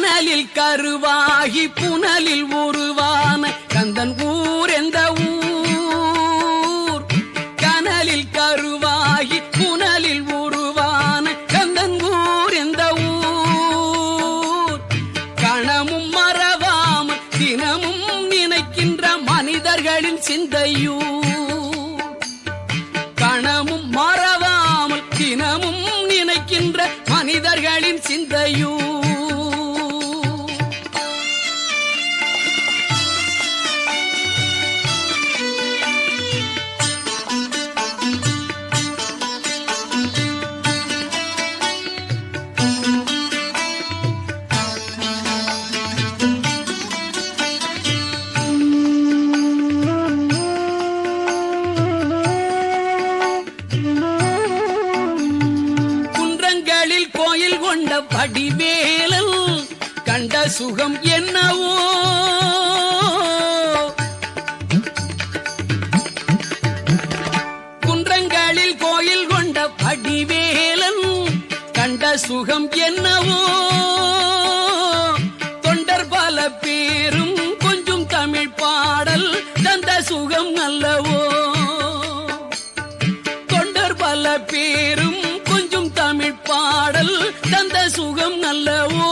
கனலில் கருவாகி புனலில் உருவான கந்தன் ஊர் எந்த ஊர்? கனலில் கருவாகி புனலில் உருவான கந்தன் ஊர் எந்த ஊர்? கணமும் மறவாம தினமும் நினைக்கின்ற மனிதர்களின் சிந்தையூர். கணமும் மறவாமல் தினமும் நினைக்கின்ற மனிதர்களின் சிந்தையூ கொண்ட கண்ட சுகம் என்னவோ? குன்றங்களில் கோயில் கொண்ட வடிவேலன் கண்ட சுகம் என்னவோ? தொண்டர் பல பேரும் கொஞ்சம் தமிழ் பாடல் தந்த சுகம் அல்லவோ? தொண்டர் பல பேரும் கொஞ்சம் தமிழ் பாடல் தந்த சுகம் நல்லவோ?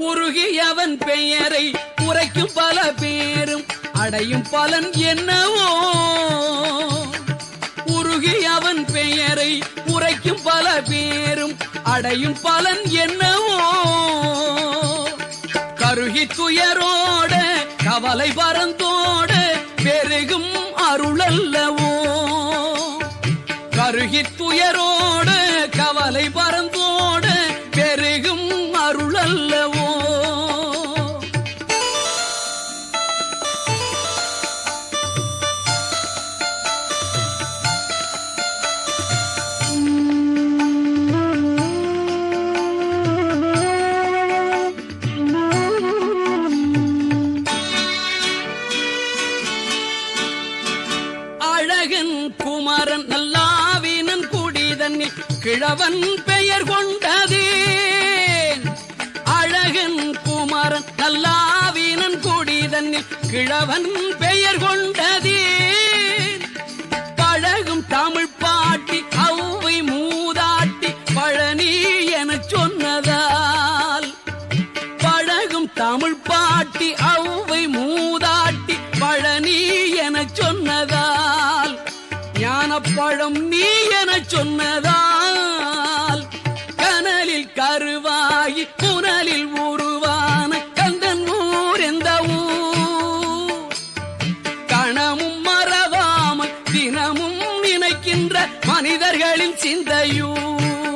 உருகியவன் பெயரை உரைக்கும் பல பேரும் அடையும் பலன் என்னவோ? உருகி அவன் பெயரை உரைக்கும் பல பேரும் அடையும் பலன் என்னவோ? கருகி துயரோட கவலை பரந்தோட பெருகும் அருளல்லவோ கருகி துயரோ அழகன் குமரன் நல்லாவினன் குடிதன்னில் கிழவன் பெயர் கொண்டதே. அழகன் குமரன் நல்லாவினன் குடிதன்னில் கிழவன் பெயர் கொண்டதே. பழகும் தமிழ் பாட்டி அவ்வை மூதாட்டி பழனி எனச் சொன்னதால் பழகும் தமிழ் பாட்டி அவ்வை மூதாட்டி பழனி எனச் சொன்னதால் பழம் நீ என சொன்னதால் கனலில் கருவாயி புனலில் உருவான கந்தன் ஊர் எந்த ஊர்? கணமும் மறவாமல் தினமும் நினைக்கின்ற மனிதர்களின் சிந்தையூர்.